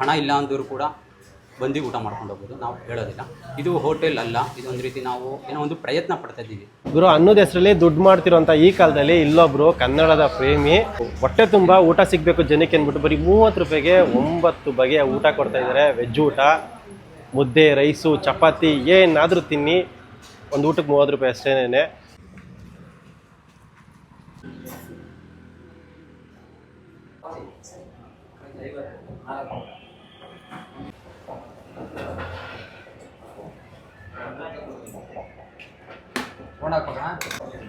ಹಣ ಇಲ್ಲ ಅಂದರೂ ಕೂಡ ಬಂದು ಊಟ ಮಾಡ್ಕೊಂಡು ಹೋಗ್ಬೋದು. ನಾವು ಹೇಳೋದಿಲ್ಲ. ಇದು ಹೋಟೆಲ್ ಅಲ್ಲ. ಇದೊಂದು ರೀತಿ ನಾವು ಏನೋ ಒಂದು ಪ್ರಯತ್ನ ಪಡ್ತಾ ಇದ್ದೀವಿ. ಗುರು, ಅನ್ನೋದು ಹೆಸರಲ್ಲಿ ದುಡ್ಡು ಮಾಡ್ತಿರೋಂಥ ಈ ಕಾಲದಲ್ಲಿ ಇಲ್ಲೊಬ್ರು ಕನ್ನಡದ ಪ್ರೇಮಿ. ಹೊಟ್ಟೆ ತುಂಬ ಊಟ ಸಿಗಬೇಕು ಜನಕ್ಕೆ ಅಂದ್ಬಿಟ್ಟು ಬರೀ ಮೂವತ್ತು ರೂಪಾಯಿಗೆ ಒಂಬತ್ತು ಬಗೆಯ ಊಟ ಕೊಡ್ತಾ ಇದ್ದಾರೆ. ವೆಜ್ ಊಟ, ಮುದ್ದೆ, ರೈಸು, ಚಪಾತಿ, ಏನಾದರೂ ತಿನ್ನಿ. ಒಂದು ಊಟಕ್ಕೆ ಮೂವತ್ತು ರೂಪಾಯಿ ಅಷ್ಟೇನೆ nada com nada.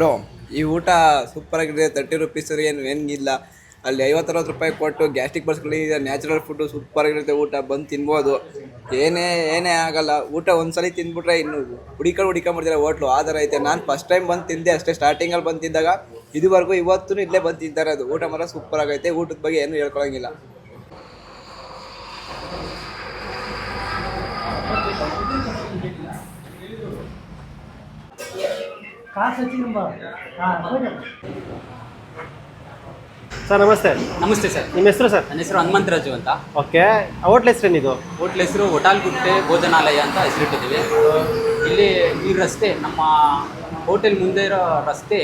ಹಲೋ ಈ ಊಟ ಸೂಪರ್ ಆಗಿದೆ. ತರ್ಟಿ ರುಪೀಸ್ ಏನು ಏನಿಲ್ಲ ಅಲ್ಲಿ ಐವತ್ತರವತ್ತು ರೂಪಾಯಿ ಕೊಟ್ಟು ಗ್ಯಾಸ್ಟ್ರಿಕ್ ಬರ್ಸ್ಕೊಳ್ಳಿ ನ್ಯಾಚುರಲ್ ಫುಡ್ಡು ಸೂಪರ್ ಆಗಿರುತ್ತೆ ಊಟ. ಬಂದು ತಿನ್ಬೋದು. ಏನೇ ಏನೇ ಆಗಲ್ಲ. ಊಟ ಒಂದ್ಸಲಿ ತಿಂದ್ಬಿಟ್ರೆ ಇನ್ನು ಹುಡಿಕೊಂಡು ಹುಡಿಕೊಂಡು ಮಾಡ್ತಾರೆ ಹೋಟ್ಲು. ಆ ಥರ ಐತೆ. ನಾನು ಫಸ್ಟ್ ಟೈಮ್ ಬಂದು ತಿಂದೆ ಅಷ್ಟೇ. ಸ್ಟಾರ್ಟಿಂಗಲ್ಲಿ ಬಂದು ತಿಂದಾಗ ಇದುವರೆಗೂ ಇವತ್ತು ಇಲ್ಲೇ ಬಂದು ತಿಂತಾರೆ ಅದು ಊಟ ಮಾತ್ರ ಸೂಪರ್ ಆಗೈತೆ. ಊಟದ ಬಗ್ಗೆ ಏನು ಹೇಳ್ಕೊಳಂಗಿಲ್ಲ. ಸರ್ ನಮಸ್ತೆ. ನಮಸ್ತೆ ಸರ್. ನಿಮ್ಮ ಹೆಸರು ಸರ್? ನನ್ನ ಹೆಸರು ಹನುಮಂತರಾಜು ಅಂತ. ಓಕೆ ಹೋಟ್ಲ್ ಹೆಸರೇನಿದು ಹೋಟ್ಲ್ ಹೆಸರು ಗುಟ್ಟೆ ಭೋಜನಾಲಯ ಅಂತ ಹೆಸರಿಟ್ಟಿದ್ದೀವಿ. ಇಲ್ಲಿ ಈ ರಸ್ತೆ ನಮ್ಮ ಹೋಟೆಲ್ ಮುಂದೆ ಇರೋ ರಸ್ತೆ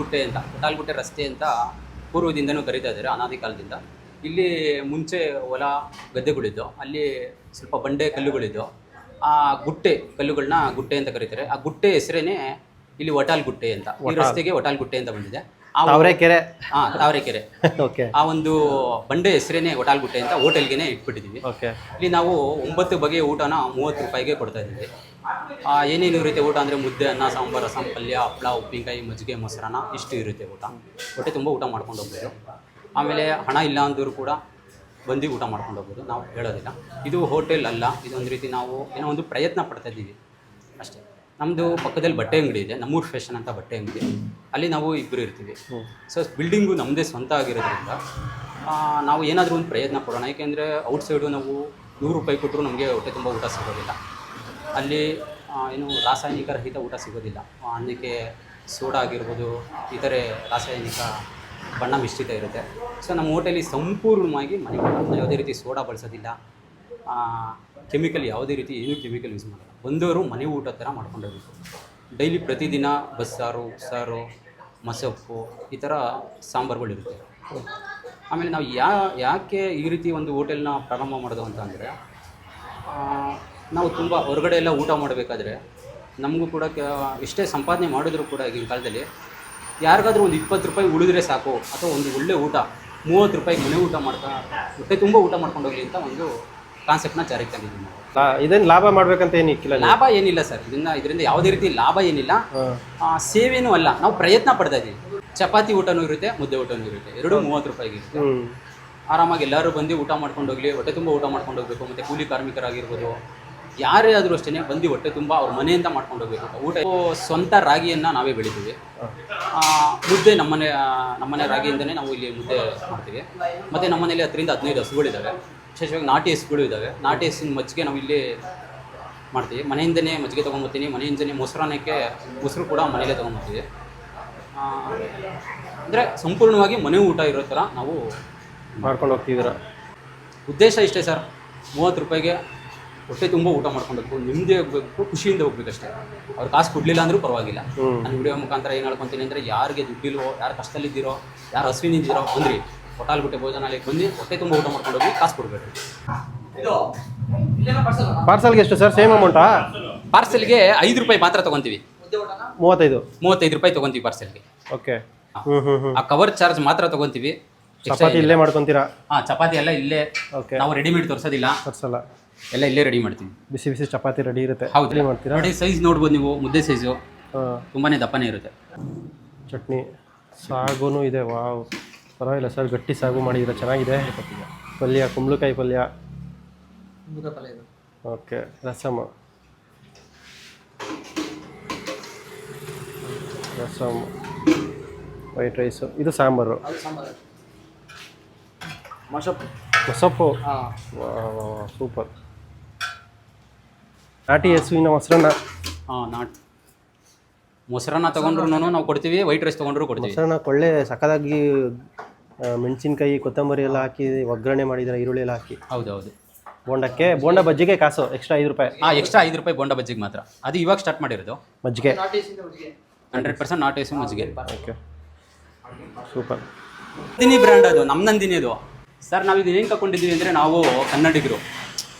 ಗುಟ್ಟೆ ಅಂತ. ಗುಟ್ಟೆ ರಸ್ತೆ ಅಂತ ಪೂರ್ವದಿಂದನೂ ಕರೀತಾ ಇದ್ದಾರೆ ಅನಾದಿ ಕಾಲದಿಂದ. ಇಲ್ಲಿ ಮುಂಚೆ ಹೊಲ ಗದ್ದೆಗಳಿದ್ದು ಅಲ್ಲಿ ಸ್ವಲ್ಪ ಬಂಡೆ ಕಲ್ಲುಗಳಿದ್ದು ಆ ಗುಟ್ಟೆ ಕಲ್ಲುಗಳನ್ನ ಗುಟ್ಟೆ ಅಂತ ಕರೀತಾರೆ. ಆ ಗುಟ್ಟೆ ಹೆಸರೇನೆ ಇಲ್ಲಿ ಗುಟ್ಟೆ ಅಂತ. ಈ ರಸ್ತೆಗೆ ಗುಟ್ಟೆ ಅಂತ ಬಂದಿದೆ. ಆ ಕೆರೆ ಹಾ ತಾವರೆಕೆರೆ. ಓಕೆ ಆ ಒಂದು ಬಂಡೆ ಹೆಸರೇನೆ ಗುಟ್ಟೆ ಅಂತ ಹೋಟೆಲ್ಗೆನೆ ಇಟ್ಬಿಟ್ಟಿದ್ದೀವಿ ಓಕೆ ಇಲ್ಲಿ ನಾವು ಒಂಬತ್ತು ಬಗೆಯ ಊಟನ ಮೂವತ್ತು ರೂಪಾಯಿಗೆ ಕೊಡ್ತಾ ಇದ್ದೀವಿ. ಆ, ಏನೇನು ಇರುತ್ತೆ ಊಟ ಅಂದರೆ ಮುದ್ದೆ ಅನ್ನ ಸಾಂಬಾರು ರಸಂ ಪಲ್ಯ ಹಪ್ಪಳ ಉಪ್ಪಿನಕಾಯಿ ಮಜ್ಜಿಗೆ ಮೊಸರನ್ನ ಇಷ್ಟು ಇರುತ್ತೆ ಊಟ. ಹೊಟ್ಟೆ ತುಂಬ ಊಟ ಮಾಡ್ಕೊಂಡು ಹೋಗ್ಬೋದು. ಆಮೇಲೆ ಹಣ ಇಲ್ಲ ಅಂದರೂ ಕೂಡ ಬಂದು ಊಟ ಮಾಡ್ಕೊಂಡು ಹೋಗ್ಬೋದು. ನಾವು ಹೇಳೋದಿಲ್ಲ. ಇದು ಹೋಟೆಲ್ ಅಲ್ಲ. ಇದೊಂದು ರೀತಿ ನಾವು ಏನೋ ಒಂದು ಪ್ರಯತ್ನ ಪಡ್ತಾ ಇದ್ದೀವಿ. ಅಷ್ಟೇ. ನಮ್ಮದು ಪಕ್ಕದಲ್ಲಿ ಬಟ್ಟೆ ಅಂಗಡಿ ಇದೆ ನಮ್ಮೂರು ಫ್ಯಾಷನ್ ಅಂತ ಬಟ್ಟೆ ಅಂಗಡಿ. ಅಲ್ಲಿ ನಾವು ಇಬ್ಬರು ಇರ್ತೀವಿ. ಸೊ ಬಿಲ್ಡಿಂಗು ನಮ್ಮದೇ ಸ್ವಂತ ಆಗಿರೋದ್ರಿಂದ ನಾವು ಏನಾದರೂ ಒಂದು ಪ್ರಯತ್ನ ಕೊಡೋಣ ಯಾಕೆಂದರೆ ಔಟ್ಸೈಡು ನಾವು ನೂರು ರೂಪಾಯಿ ಕೊಟ್ಟರು ನಮಗೆ ಹೊಟ್ಟೆ ತುಂಬ ಊಟ ಸಿಗೋದಿಲ್ಲ. ಅಲ್ಲಿ ಏನು ರಾಸಾಯನಿಕ ರಹಿತ ಊಟ ಸಿಗೋದಿಲ್ಲ. ಅನ್ನಕ್ಕೆ ಸೋಡಾ ಆಗಿರ್ಬೋದು ಇತರೆ ರಾಸಾಯನಿಕ ಬಣ್ಣ ಮಿಶ್ರಿತ ಇರುತ್ತೆ. ಸೊ ನಮ್ಮ ಹೋಟೆಲಿ ಸಂಪೂರ್ಣವಾಗಿ ಮನೆ ಯಾವುದೇ ರೀತಿ ಸೋಡಾ ಬಳಸೋದಿಲ್ಲ. ಕೆಮಿಕಲ್ ಯಾವುದೇ ರೀತಿ ಏನೂ ಕೆಮಿಕಲ್ ಯೂಸ್ ಮಾಡಲ್ಲ ಬಂದವರು ಮನೆ ಊಟ ಥರ ಮಾಡ್ಕೊಂಡು ಹೋಗ್ಬೇಕು ಡೈಲಿ ಪ್ರತಿದಿನ ಬಸ್ಸಾರು, ಉಪ್ಸಾರು ಮಸಪ್ಪು ಈ ಥರ ಸಾಂಬಾರುಗಳಿರುತ್ತೆ. ಆಮೇಲೆ ನಾವು ಯಾ, ಯಾಕೆ ಈ ರೀತಿ ಒಂದು ಹೋಟೆಲ್ನ ಪ್ರಾರಂಭ ಮಾಡೋದು ಅಂತ ಅಂದರೆ ನಾವು ತುಂಬ ಹೊರಗಡೆ ಎಲ್ಲ ಊಟ ಮಾಡಬೇಕಾದ್ರೆ ನಮಗೂ ಕೂಡ ಎಷ್ಟೇ ಸಂಪಾದನೆ ಮಾಡಿದ್ರು ಕೂಡ ಈಗಿನ ಕಾಲದಲ್ಲಿ ಯಾರಿಗಾದರೂ ಒಂದು ಇಪ್ಪತ್ತು ರೂಪಾಯಿ ಉಳಿದ್ರೆ ಸಾಕು ಅಥವಾ ಒಂದು ಒಳ್ಳೆ ಊಟ, ಮೂವತ್ತು ರೂಪಾಯಿ ಮನೆ ಊಟ ಮಾಡ್ತಾ, ಹೊಟ್ಟೆ ತುಂಬ ಊಟ ಮಾಡ್ಕೊಂಡು ಅಂತ ಒಂದು ಕಾನ್ಸೆಪ್ಟ್ನ ಜಾರಿಗೆ ತಂದಿದ್ದೀವಿ ನಾವು. ಇದೇನು ಲಾಭ ಮಾಡ್ಬೇಕಂತ ಏನು ಇಕ್ಕಿಲ್ಲ ನೀವು? ಲಾಭ ಏನಿಲ್ಲ ಸರ್. ಇದನ್ನ ಇದರಿಂದ ಯಾವುದೇ ರೀತಿ ಲಾಭ ಏನಿಲ್ಲ. ಹಾಂ. ಆ, ಸೇವೆನೂ ಅಲ್ಲ. ನಾವು ಪ್ರಯತ್ನ ಪಡ್ತಾ ಇದ್ದೀವಿ ಚಪಾತಿ ಊಟನೂ ಇರುತ್ತೆ ಮುದ್ದೆ ಊಟನೂ ಇರುತ್ತೆ. ಎರಡು ಮೂವತ್ತು ರೂಪಾಯಿಗೆ ಇರುತ್ತೆ. ಆರಾಮಾಗಿ ಎಲ್ಲರೂ ಬಂದು ಊಟ ಮಾಡ್ಕೊಂಡು ಹೋಗ್ಲಿ ಹೊಟ್ಟೆ ತುಂಬ ಊಟ ಮಾಡ್ಕೊಂಡು ಹೋಗ್ಬೇಕು ಮತ್ತು ಕೂಲಿ ಕಾರ್ಮಿಕರಾಗಿರ್ಬೋದು. ಯಾರೇ ಆದರೂ ಅಷ್ಟೇ ಬಂದು ಹೊಟ್ಟೆ ತುಂಬ ಅವ್ರ ಮನೆಯಿಂದ ಮಾಡ್ಕೊಂಡು ಹೋಗ್ಬೇಕು ಊಟ ಸ್ವಂತ ರಾಗಿಯನ್ನು ನಾವೇ ಬೆಳಿತೀವಿ. ಆ, ಮುದ್ದೆ ನಮ್ಮನೆ ಆ, ನಮ್ಮನೆ ರಾಗಿಯಿಂದನೇ ನಾವು ಇಲ್ಲಿ ಮುದ್ದೆ ಮಾಡ್ತೀವಿ. ಮತ್ತು ನಮ್ಮನೇಲಿ ಹತ್ತರಿಂದ ಹದಿನೈದು ಹಸುಗಳಿದ್ದಾವೆ ವಿಶೇಷವಾಗಿ ನಾಟಿ ಹಸುಗಳು ಇದ್ದಾವೆ. ನಾಟಿ ಹಸಿನ ಮಜ್ಜಿಗೆ ನಾವು ಇಲ್ಲಿ ಮಾಡ್ತೀವಿ. ಮನೆಯಿಂದನೇ ಮಜ್ಜಿಗೆ ತೊಗೊಂಬರ್ತೀನಿ ಮನೆಯಿಂದನೇ ಮೊಸರನ್ನಕ್ಕೆ ಮೊಸರು ಕೂಡ ಮನೆಯಲ್ಲೇ ತೊಗೊಂಬರ್ತೀವಿ ಅಂದರೆ ಸಂಪೂರ್ಣವಾಗಿ ಮನೆ ಊಟ ಇರೋ ಥರ ನಾವು ಮಾಡ್ಕೊಂಡು ಹೋಗ್ತಿದ್ದೀರ? ಉದ್ದೇಶ ಇಷ್ಟೇ ಸರ್. ಮೂವತ್ತು ರೂಪಾಯಿಗೆ ಹೊಟ್ಟೆ ತುಂಬ ಊಟ ಮಾಡ್ಕೊಂಡು ನಿಮ್ಮದೇ ಹೋಗ್ಬೇಕು ಖುಷಿಯಿಂದ ಹೋಗ್ಬೇಕಷ್ಟೇ ಅವ್ರು ಕಾಸು ಕೊಡಲಿಲ್ಲ ಅಂದರೂ ಪರವಾಗಿಲ್ಲ. ನಾನು ವಿಡಿಯೋ ಮುಖಾಂತರ ಏನು ಹೇಳ್ಕೊತೀನಿ ಅಂದರೆ ಯಾರಿಗೆ ದುಡ್ಡಿಲ್ವೋ ಯಾರು ಕಷ್ಟದಲ್ಲಿದ್ದೀರೋ ಯಾರು ಹಸುವಿನಿದ್ದೀರೋ ಬಂದ್ರಿ. ಹೊಟಾಲ್ಗುಟ್ಟೆ ಭೋಜನಾಲಯಕ್ಕೆ ಬಂದು ಹೊಟ್ಟೆ ತುಂಬ ಊಟ ಮಾಡ್ಕೊಂಡು ಹೋಗಿ ಕಾಸು ಕೊಡಬೇಕು. ಪಾರ್ಸಲ್ಗೆ ಎಷ್ಟು ಸರ್? ಸೇಮ್ ಅಮೌಂಟಾ ಪಾರ್ಸೆಲ್ಗೆ ಐದು ರೂಪಾಯಿ ಮಾತ್ರ ತಗೊಂತೀವಿ. ಮೂವತ್ತೈದು. ಮೂವತ್ತೈದು ರೂಪಾಯಿ ತಗೊಂತೀವಿ ಪಾರ್ಸೆಲ್ಗೆ ಓಕೆ ಆ ಕವರ್ ಚಾರ್ಜ್ ಮಾತ್ರ ತಗೊಂತೀವಿ. ಚಪಾತಿ ಇಲ್ಲೇ ಮಾಡ್ಕೊಂತೀರಾ? ಹಾಂ ಚಪಾತಿ ಎಲ್ಲ ಇಲ್ಲೇ. ಓಕೆ ನಾವು ರೆಡಿಮೇಡ್ ತೋರಿಸೋದಿಲ್ಲ. ತರ್ಸಲ್ಲ. ಎಲ್ಲ ಇಲ್ಲೇ ರೆಡಿ ಮಾಡ್ತೀವಿ. ಬಿಸಿ ಬಿಸಿ ಚಪಾತಿ ರೆಡಿ ಇರುತ್ತೆ. ಹೌದು. ರೆಡಿ ಮಾಡ್ತೀರಾ? ನೋಡಿ ಸೈಜ್ ನೋಡ್ಬೋದು ನೀವು ಮುದ್ದೆ ಸೈಜು ತುಂಬಾ ತುಂಬಾನೇ ದಪ್ಪನೇ ಇರುತ್ತೆ. ಚಟ್ನಿ ಸಾಗುನು ಇದೆ ವಾವ್. ಪರವಾಗಿಲ್ಲ ಸರ್ ಗಟ್ಟಿ ಸಾಗು ಮಾಡಿದ್ರೆ ಚೆನ್ನಾಗಿದೆ. ಪಲ್ಯ ಕುಂಬಳಕಾಯಿ ಪಲ್ಯ? Okay rasam. Rasam. White rice. ಇದು ಸಾಂಬಾರು? ಮೊಸಪ್ಪು ಸೂಪರ್. ನಾಟಿ ಹಸುವಿನ ಮೊಸರನ್ನ? ಹಾಂ ನಾಟ್. ಮೊಸರನ್ನ ತೊಗೊಂಡ್ರು ನಾವು ಕೊಡ್ತೀವಿ ವೈಟ್ ರೈಸ್ ತೊಗೊಂಡ್ರು ಕೊಡ್ತೀವಿ. ಮೊಸರನ್ನ ಒಳ್ಳೆ ಆ, ಮೆಣಸಿನ್ಕಾಯಿ ಕೊತ್ತಂಬರಿ ಎಲ್ಲ ಹಾಕಿ ಒಗ್ಗರಣೆ ಮಾಡಿದ್ರೆ ಈರುಳ್ಳಿ ಎಲ್ಲ ಹಾಕಿ. ಹೌದು ಹೌದು ಬೋಂಡಕ್ಕೆ ಬೋಂಡ ಬಜ್ಜಿಗೆ ಕಾಸು ಎಕ್ಸ್ಟ್ರಾ ಐದು ರೂಪಾಯಿ. ಹಾಂ ಎಕ್ಸ್ಟ್ರಾ ಐದು ರೂಪಾಯಿ ಬೋಂಡ ಬಜ್ಜಿಗೆ ಮಾತ್ರ. ಅದು ಇವಾಗ ಸ್ಟಾರ್ಟ್ ಮಾಡಿರೋದು. ಮಜ್ಜಿಗೆ ಹಂಡ್ರೆಡ್ ಪರ್ಸೆಂಟ್ ನಾಟ್ ಏಸಿ ಮಜ್ಜಿಗೆ ಓಕೆ ಸೂಪರ್ ನಂದಿನಿ ಬ್ರ್ಯಾಂಡ್ ಅದು ನಮ್ಮ ನಂದಿನಿ ಅದು. ಸರ್ ನಾವು ಇದು ಏನು ತಗೊಂಡಿದ್ದೀವಿ ಅಂದರೆ ನಾವು ಕನ್ನಡಿಗರು.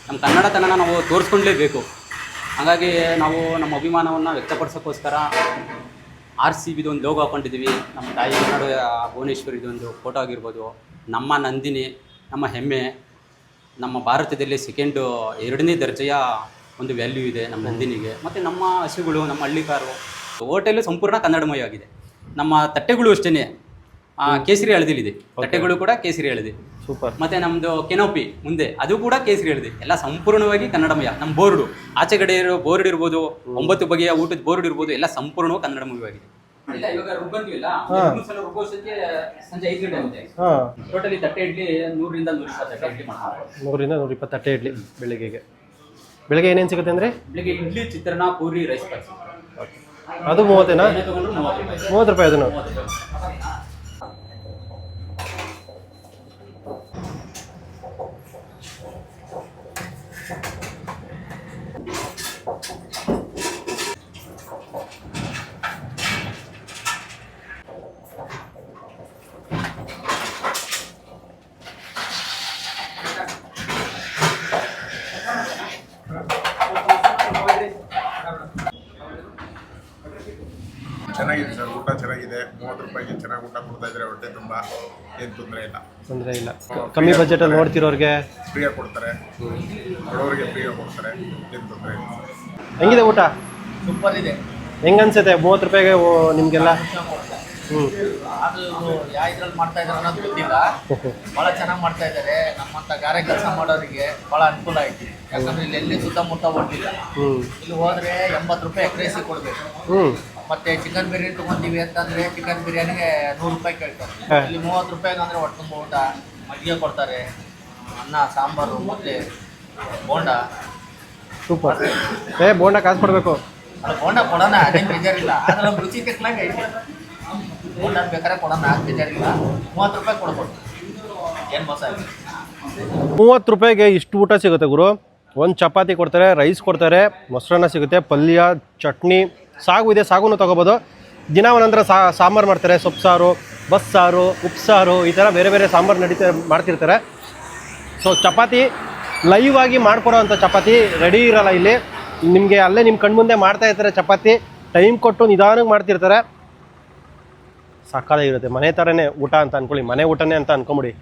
ನಮ್ಮ ಕನ್ನಡತನ ನಾವು ತೋರಿಸ್ಕೊಂಡ್ಲೇಬೇಕು. ಹಾಗಾಗಿ ನಾವು ನಮ್ಮ ಅಭಿಮಾನವನ್ನು ವ್ಯಕ್ತಪಡಿಸೋಕ್ಕೋಸ್ಕರ ಆರ್ ಸಿ ಬಿದು ಒಂದು ಲೋಗೋ ಹಾಕೊಂಡಿದ್ದೀವಿ. ನಮ್ಮ ತಾಯಿ ಕನ್ನಡ ಭುವನೇಶ್ವರಿದು ಒಂದು ಫೋಟೋ ಆಗಿರ್ಬೋದು. ನಮ್ಮ ನಂದಿನಿ ನಮ್ಮ ಹೆಮ್ಮೆ ನಮ್ಮ ಭಾರತದಲ್ಲಿ ಸೆಕೆಂಡು ಎರಡನೇ ದರ್ಜೆಯ ಒಂದು ವ್ಯಾಲ್ಯೂ ಇದೆ ನಮ್ಮ ನಂದಿನಿಗೆ. ಮತ್ತು ನಮ್ಮ ಹಸುಗಳು ನಮ್ಮ ಹಳ್ಳಿಕಾರು ಹೋಟೆಲು ಸಂಪೂರ್ಣ ಕನ್ನಡಮಯವಾಗಿದೆ ನಮ್ಮ ತಟ್ಟೆಗಳು ಅಷ್ಟೇ ಕೇಸರಿ ಹಳದಿಲಿದೆ. ತಟ್ಟೆಗಳು ಕೂಡ ಕೇಸರಿ ಹಳದಿ. ಸೂಪರ್ ಮತ್ತೆ ನಮ್ದು ಕೆನೋಪಿ ಮುಂದೆ ಅದು ಕೂಡ ಕೇಸರಿ ಹಳದಿ ಎಲ್ಲ ಸಂಪೂರ್ಣವಾಗಿ ಕನ್ನಡಮಯ. ನಮ್ಮ ಬೋರ್ಡು. ಆಚೆ ಕಡೆ ಇರೋ ಬೋರ್ಡ್ ಇರ್ಬೋದು ಒಂಬತ್ತು ಬಗೆಯ ಊಟದ ಬೋರ್ಡ್ ಇರ್ಬೋದು ಎಲ್ಲ ಸಂಪೂರ್ಣವಾಗಿ ಕನ್ನಡ ಇಲ್ಲ ಇವಾಗ ರುಬ್ಬಂತೀವಿಲ್ಲ ಎರಡು ಸಲ ರುಬ್ಬೋಷ್ಟೊತ್ತಿಗೆ ಸಂಜೆ ಐದು ಗಂಟೆ ಆಗುತ್ತೆ. ಹಾಂ. ಟೋಟಲಿ ತಟ್ಟೆ ಇಡ್ಲಿ ನೂರರಿಂದ ನೂರ ಇಪ್ಪತ್ತು ತಟ್ಟೆ ಇಡ್ಲಿ ಮಾಡ್ತಾರೆ. ನೂರಿಂದ ನೂರ ಇಪ್ಪತ್ತು ತಟ್ಟೆ ಇಡ್ಲಿ ಬೆಳಿಗ್ಗೆಗೆ. ಬೆಳಿಗ್ಗೆ ಏನೇನು ಸಿಗುತ್ತೆ ಅಂದ್ರೆ? ಬೆಳಿಗ್ಗೆ ಇಡ್ಲಿ ಚಿತ್ರಾನ್ನ ಪೂರಿ ರೈಸ್ ಅದು ಮೂವತ್ತೇನಾ? ಮೂವತ್ತು ರೂಪಾಯಿ. ಅದನ್ನು ಮೂವತ್ತು ರೂಪಾಯಿ ಚೆನ್ನಾಗಿದೆ ಸರ್ ಊಟ ಚೆನ್ನಾಗಿದೆ ಮೂವತ್ತು ರೂಪಾಯಿಗೆ ಚೆನ್ನಾಗಿ ಊಟ ಕೊಡ್ತಾ ಇದ್ದಾರೆ ಹೊಟ್ಟೆ ತುಂಬ ಏನು ತೊಂದರೆ ಇಲ್ಲ. ತೊಂದರೆ ಇಲ್ಲ. ಕಮ್ಮಿ ಬಜೆಟಲ್ಲಿ ನೋಡ್ತಿರೋರಿಗೆ ಫ್ರೀಯಾಗಿ ಕೊಡ್ತಾರೆ. ಬಡವರಿಗೆ ಫ್ರೀಯಾಗಿ ಕೊಡ್ತಾರೆ. ಏನು ತೊಂದರೆ ಇಲ್ಲ. ಹೆಂಗಿದೆ ಊಟ? ಸೂಪರ್ ಇದೆ. ಹೆಂಗ್ ಅನ್ಸುತ್ತೆ ಮೂವತ್ತು ರೂಪಾಯಿಗೆ ಓ- ನಿಮಗೆಲ್ಲ? ಹ್ಞೂ ಅದು ಯಾವ ಇದ್ರಲ್ಲಿ ಮಾಡ್ತಾ ಇದಾರೆ ಅನ್ನೋದು ಗೊತ್ತಿಲ್ಲ. ಬಹಳ ಚೆನ್ನಾಗಿ ಮಾಡ್ತಾ ಇದ್ದಾರೆ ನಮ್ಮಂತ ಗಾರೆ ಕೆಲಸ ಮಾಡೋರಿಗೆ ಬಹಳ ಅನುಕೂಲ ಐತಿ ಯಾಕಂದ್ರೆ ಇಲ್ಲಿ ಎಲ್ಲಿ ಸುತ್ತಮುತ್ತ ಹೋಗಿಲ್ಲ ಹ್ಞೂ ಇಲ್ಲಿ ಹೋದ್ರೆ ಎಂಬತ್ತು ರೂಪಾಯಿ ಎಕ್ರೇಸಿ ಕೊಡ್ಬೇಕು. ಹ್ಞೂ ಮತ್ತೆ ಚಿಕನ್ ಬಿರಿಯಾನಿ ತಗೊಂತೀವಿ ಅಂತಂದ್ರೆ ಚಿಕನ್ ಬಿರಿಯಾನಿಗೆ ನೂರು ರೂಪಾಯಿ ಕೇಳ್ತಾರೆ. ಇಲ್ಲಿ ಮೂವತ್ತು ರೂಪಾಯಿಗೆ ಅಂದ್ರೆ ಹೊಟ್ಟೆ ತುಂಬ ಊಟ ಮಜ್ಜಿಗೆ ಕೊಡ್ತಾರೆ ಅನ್ನ ಸಾಂಬಾರು ಮತ್ತೆ ಬೋಂಡ. ಸೂಪರ್. ಏ ಬೋಂಡ ಕಾಸು ಕೊಡಬೇಕು. ಅದು ಬೋಂಡ ಕೊಡೋಣ ಅದೇನು ಬೇಜಾರಿಲ್ಲ. ಆದ್ರೆ ನಮ್ಮ ರುಚಿ ತಕ್ಕನಾಗ ಐತಿ. ಬೋಂಡ ಬೇಕಾದ್ರೆ ಕೊಡೋಣ ಅದು ಬೇಜಾರಿಲ್ಲ. ಮೂವತ್ತು ರೂಪಾಯಿ ಕೊಡ್ಬೋದು. ಏನು ಮೋಸ ಇಲ್ಲ. ಮೂವತ್ತು ರೂಪಾಯಿಗೆ ಇಷ್ಟು ಊಟ ಸಿಗುತ್ತೆ ಗುರು. ಒಂದು ಚಪಾತಿ ಕೊಡ್ತಾರೆ ರೈಸ್ ಕೊಡ್ತಾರೆ ಮೊಸರನ್ನ ಸಿಗುತ್ತೆ ಪಲ್ಯ ಚಟ್ನಿ ಸಾಗು ಇದೆ, ಸಾಗುನು ತೊಗೋಬೋದು. ದಿನ ಸಾ, ಸಾಂಬಾರು ಮಾಡ್ತಾರೆ, ಸೊಪ್ಪು ಸಾರು ಬಸ್ಸಾರು ಉಪ್ಸಾರು ಈ ಥರ ಬೇರೆ ಬೇರೆ ಸಾಂಬಾರು ನಡೀತಾ ಮಾಡ್ತಿರ್ತಾರೆ. ಸೊ ಚಪಾತಿ ಲೈವ್ ಆಗಿ ಮಾಡ್ಕೊಡೋ ಅಂಥ ಚಪಾತಿ ರೆಡಿ ಇರಲ್ಲ ಇಲ್ಲಿ. ನಿಮಗೆ ಅಲ್ಲೇ ನಿಮ್ಮ ಕಣ್ಮುಂದೆ ಮಾಡ್ತಾ ಇರ್ತಾರೆ ಚಪಾತಿ. ಟೈಮ್ ಕೊಟ್ಟು ನಿಧಾನಕ್ಕೆ ಮಾಡ್ತಿರ್ತಾರೆ. ಸಕ್ಕತ್ತಾಗಿರುತ್ತೆ ಮನೆ ಥರನೇ ಊಟ ಅಂತ ಅನ್ಕೊಳ್ಳಿ. ಮನೆ ಊಟನೇ ಅಂತ ಅನ್ಕೊಂಬಿಡಿ.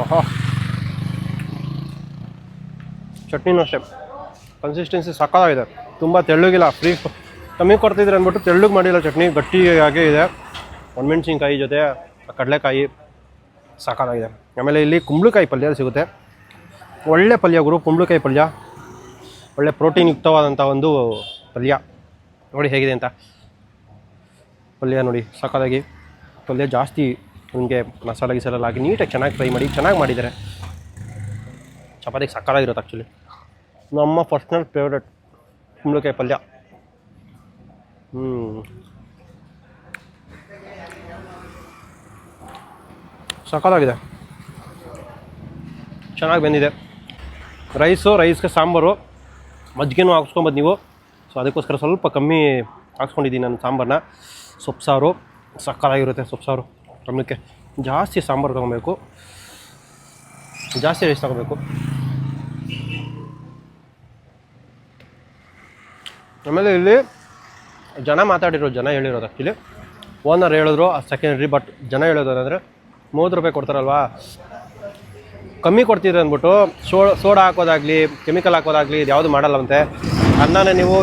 ಓಹೋ. ಚಟ್ನಿನೂ ಅಷ್ಟೇ. ಕನ್ಸಿಸ್ಟೆನ್ಸಿ ಸಕ್ಕತ್ತಾಗಿದೆ ತುಂಬ ತೆಳ್ಳಗಿಲ್ಲ ಫ್ರೀ ಕಮ್ಮಿ ಕೊಡ್ತಿದ್ರೆ ಅಂದ್ಬಿಟ್ಟು ತೆಳ್ಳಗೆ ಮಾಡಿಲ್ಲ ಚಟ್ನಿ, ಗಟ್ಟಿಯಾಗೇ ಇದೆ. ಒಣಮೆಣ್ಸಿನ್ಕಾಯಿ ಜೊತೆ, ಕಡಲೆಕಾಯಿ, ಸಾಕಾಗಿದೆ. ಆಮೇಲೆ ಇಲ್ಲಿ ಕುಂಬಳಕಾಯಿ ಪಲ್ಯ ಸಿಗುತ್ತೆ. ಒಳ್ಳೆ ಪಲ್ಯ ಗುರು, ಕುಂಬಳಕಾಯಿ ಪಲ್ಯ. ಒಳ್ಳೆ ಪ್ರೋಟೀನ್ ಯುಕ್ತವಾದಂಥ ಒಂದು ಪಲ್ಯ. ನೋಡಿ ಹೇಗಿದೆ ಅಂತ. ಪಲ್ಯ ನೋಡಿ ಸಕ್ಕತ್ತಾಗಿ ಪಲ್ಯ ಜಾಸ್ತಿ ನಿಮಗೆ ಮಸಾಲೆ ಗಿಸಾಲೆಲ್ಲ ಹಾಕಿ ನೀಟಾಗಿ ಚೆನ್ನಾಗಿ ಫ್ರೈ ಮಾಡಿ, ಚೆನ್ನಾಗಿ ಮಾಡಿದ್ದಾರೆ. ಚಪಾತಿಗೆ ಸಕ್ಕತ್ತಾಗಿರುತ್ತೆ ಆ್ಯಕ್ಚುಲಿ ನಮ್ಮ ಪರ್ಸ್ನಲ್ ಫೇವ್ರೆಟ್ ಕುಂಬಳಕಾಯಿ ಪಲ್ಯ. ಹ್ಞೂ ಸಕಾಲಾಗಿದೆ ಚೆನ್ನಾಗಿ ಬಂದಿದೆ. ರೈಸು, ರೈಸ್ಗೆ ಸಾಂಬಾರು, ಮಜ್ಜಿಗೆನೂ ಹಾಕ್ಸ್ಕೊಬೋದು ನೀವು. ಸೊ ಅದಕ್ಕೋಸ್ಕರ ಸ್ವಲ್ಪ ಕಮ್ಮಿ ಹಾಕ್ಸ್ಕೊಂಡಿದ್ದೀನಿ ನಾನು ಸಾಂಬಾರನ್ನ ಸೊಪ್ಪು ಸಾರು ಸಕ್ಕತ್ತಾಗಿರುತ್ತೆ ಸೊಪ್ಪು ಸಾರು. ಆಮೇಲೆ ಜಾಸ್ತಿ ಸಾಂಬಾರು ತೊಗೊಬೇಕು. ಜಾಸ್ತಿ ರೈಸ್ ತೊಗೋಬೇಕು. ಆಮೇಲೆ ಇಲ್ಲಿ ಜನ ಮಾತಾಡಿರೋ, ಜನ ಹೇಳಿರೋದು ಆ್ಯಕ್ಚುಲಿ ಓನರ್ ಹೇಳಿದ್ರು ಸೆಕೆಂಡ್ರಿ ಬಟ್ ಜನ ಹೇಳೋದು ಅಂದರೆ ಮೂವತ್ತು ರೂಪಾಯಿ ಕೊಡ್ತಾರಲ್ವಾ? ಕಮ್ಮಿ ಕೊಡ್ತೀರಿ ಅಂದ್ಬಿಟ್ಟು, ಸೋ, ಸೋಡಾ ಹಾಕೋದಾಗಲಿ ಕೆಮಿಕಲ್ ಹಾಕೋದಾಗಲಿ, ಇದು ಯಾವುದು ಮಾಡಲ್ಲವಂತೆ. ಅನ್ನನೇ ನೀವು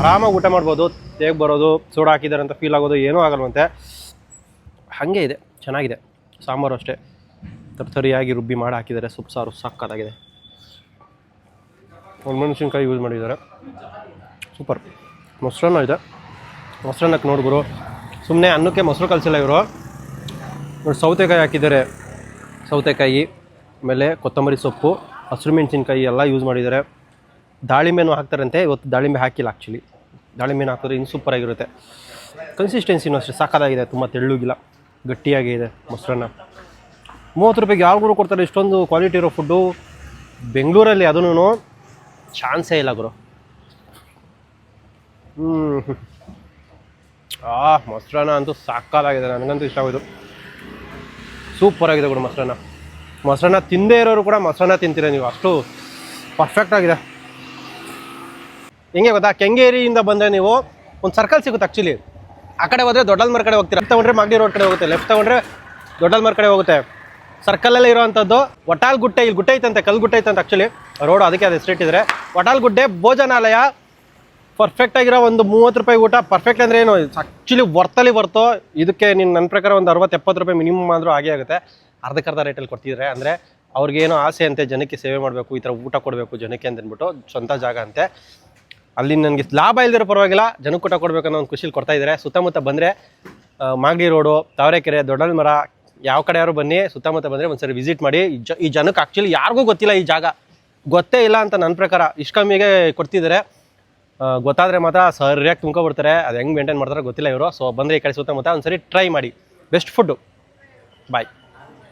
ಆರಾಮಾಗಿ ಊಟ ಮಾಡ್ಬೋದು ಹೇಗೆ ಬರೋದು, ಸೋಡಾ ಹಾಕಿದ್ದಾರೆ ಅಂತ ಫೀಲ್ ಆಗೋದು ಏನೂ ಆಗಲ್ವಂತೆ. ಹಾಗೆ ಇದೆ, ಚೆನ್ನಾಗಿದೆ. ಸಾಂಬಾರು ಅಷ್ಟೇ. ತರ್ತರಿಯಾಗಿ ರುಬ್ಬಿ ಮಾಡಿ ಹಾಕಿದ್ದಾರೆ, ಸೊಪ್ಪು ಸಾರು ಸಾಕಾಗಿದೆ. ಒಂದು ಮೆಣಸಿನ್ಕಾಯಿ ಯೂಸ್ ಮಾಡಿದ್ದಾರೆ. ಸೂಪರ್. ಮೊಸರನ್ನ ಇದೆ. ಮೊಸರನ್ನಕ್ಕೆ ನೋಡ್ಗುರು ಸುಮ್ಮನೆ ಅನ್ನಕ್ಕೆ ಮೊಸರು ಕಲಿಸಿಲ್ಲ ಇವರು. ನೋಡಿ ಸೌತೆಕಾಯಿ ಹಾಕಿದ್ದಾರೆ. ಸೌತೆಕಾಯಿ, ಆಮೇಲೆ ಕೊತ್ತಂಬರಿ ಸೊಪ್ಪು, ಹಸಿರು ಮೆಣಸಿನ್ಕಾಯಿ ಎಲ್ಲ ಯೂಸ್ ಮಾಡಿದ್ದಾರೆ. ದಾಳಿಂಬೆನೂ ಹಾಕ್ತಾರಂತೆ. ಇವತ್ತು ದಾಳಿಂಬೆ ಹಾಕಿಲ್ಲ ಆ್ಯಕ್ಚುಲಿ ದಾಳಿಂಬೆನ ಹಾಕಿದ್ರೆ ಇನ್ನು ಸೂಪರಾಗಿರುತ್ತೆ ಕನ್ಸಿಸ್ಟೆನ್ಸಿನೂ ಅಷ್ಟೇ ಸಾಕಾಗಿದೆ ತುಂಬ ತೆಳ್ಳಗಿಲ್ಲ. ಗಟ್ಟಿಯಾಗಿ ಇದೆ ಮೊಸರನ್ನ. ಮೂವತ್ತು ರೂಪಾಯಿಗೆ ಯಾರಿಗೂ ಕೊಡ್ತಾರೆ? ಇಷ್ಟೊಂದು ಕ್ವಾಲಿಟಿ ಇರೋ ಫುಡ್ಡು ಬೆಂಗಳೂರಲ್ಲಿ ಅದನ್ನು ಚಾನ್ಸೇ ಇಲ್ಲ ಗುರು. ಹ್ಞೂ ಆ, ಮೊಸರನ್ನ ಅಂತೂ ಸಾಕಾಲಾಗಿದೆ ನನಗಂತೂ ಇಷ್ಟ ಆಗೋದು ಸೂಪರ್ ಆಗಿದೆ ಕೂಡ ಮೊಸರನ್ನ. ಮೊಸರನ್ನ ತಿಂದೇ ಇರೋರು ಕೂಡ ಮೊಸರನ್ನ ತಿಂತೀರ ನೀವು. ಅಷ್ಟು ಪರ್ಫೆಕ್ಟ್ ಆಗಿದೆ. ಹೆಂಗೆ ಗೊತ್ತಾ? ಕೆಂಗೇರಿಯಿಂದ ಬಂದರೆ ನೀವು ಒಂದು ಸರ್ಕಲ್ ಸಿಗುತ್ತೆ ಆ್ಯಕ್ಚುಲಿ ಆ ಕಡೆ ಹೋದರೆ ದೊಡ್ಡಲ್ಮರ್ ಕಡೆ ಹೋಗ್ತೀರಾ. ಲೆಫ್ಟ್ ತಗೊಂಡ್ರೆ ಮಾಗಡಿ ರೋಡ್ ಕಡೆ ಹೋಗುತ್ತೆ. ಲೆಫ್ಟ್ ತಗೊಂಡ್ರೆ ದೊಡ್ಡಲ್ಮರ್ ಕಡೆ ಹೋಗುತ್ತೆ. ಸರ್ಕಲಲ್ಲೇ ಇರುವಂಥದ್ದು ವಟಾಲ್ ಗುಟ್ಟೆ ಇಲ್ಲಿ ಗುಟ್ಟೆ ಐತಂತೆ ಕಲ್ಲು ಗುಟ್ಟೆ ಐತಂತೆ ಆ್ಯಕ್ಚುಲಿ ರೋಡು ಅದಕ್ಕೆ ಅದು ಇದ್ರೆ. ವಟಾಲ್ ಗುಡ್ಡೆ ಭೋಜನಾಲಯ ಪರ್ಫೆಕ್ಟ್ ಆಗಿರೋ ಒಂದು ಮೂವತ್ತು ರೂಪಾಯಿ ಊಟ. ಪರ್ಫೆಕ್ಟ್ ಅಂದರೆ ಏನು ಆ್ಯಕ್ಚುಲಿ ವರ್ತಲ್ಲಿ ವರ್ತೋ ಇದಕ್ಕೆ ನೀನು ನನ್ನ ಪ್ರಕಾರ ಒಂದು ಅರವತ್ತು ಎಪ್ಪತ್ತು ರೂಪಾಯಿ ಮಿನಿಮಮ್ ಆದರೂ ಆಗೇ ಆಗುತ್ತೆ. ಅರ್ಧಕ್ಕರ್ಧ ರೇಟಲ್ಲಿ ಕೊಡ್ತಿದ್ರೆ, ಅಂದರೆ ಅವ್ರಿಗೇನೋ ಆಸೆ ಅಂತೆ, ಜನಕ್ಕೆ ಸೇವೆ ಮಾಡಬೇಕು, ಈ ಥರ ಊಟ ಕೊಡಬೇಕು ಜನಕ್ಕೆ ಅಂತ ಅಂದ್ಬಿಟ್ಟು ಸ್ವಂತ ಜಾಗ ಅಂತೆ. ಅಲ್ಲಿ ನನಗೆ ಲಾಭ ಇಲ್ದಿರೋ ಪರವಾಗಿಲ್ಲ, ಜನಕ್ಕೆ ಊಟ ಕೊಡ್ಬೇಕು ಅನ್ನೋ ಒಂದು ಖುಷಿಲಿ ಕೊಡ್ತಾ ಇದ್ದಾರೆ. ಸುತ್ತಮುತ್ತ ಬಂದರೆ ಮಾಗಡಿ ರೋಡು ತಾವರೆಕೆರೆ ದೊಡ್ಡಲ್ ಮರ, ಯಾವ ಕಡೆ ಬನ್ನಿ, ಸುತ್ತಮುತ್ತ ಬಂದರೆ ಒಂದ್ಸರಿ ವಿಸಿಟ್ ಮಾಡಿ. ಈ ಜನಕ್ಕೆ ಆ್ಯಕ್ಚುಲಿ ಯಾರಿಗೂ ಗೊತ್ತಿಲ್ಲ ಈ ಜಾಗ. ಗೊತ್ತೇ ಇಲ್ಲ ಅಂತ ನನ್ನ ಪ್ರಕಾರ. ಇಷ್ಟು ಕಮ್ಮಿಗೆ ಕೊಡ್ತಿದ್ದಾರೆ. ಗೊತ್ತಾದರೆ ಮಾತ್ರ ಸರಿಯಾಗಿ ತುಂಬ್ಕೊಬಿಡ್ತಾರೆ. ಅದು ಹೆಂಗೆ ಮೇಂಟೈನ್ ಮಾಡ್ತಾರೆ ಗೊತ್ತಿಲ್ಲ ಇವರು. ಸೊ ಬಂದರೆ ಈ ಕಡೆ ಸುತ್ತಮುತ್ತ ಒಂದ್ಸರಿ ಟ್ರೈ ಮಾಡಿ. ಬೆಸ್ಟ್ ಫುಡ್ಡು ಬಾಯ್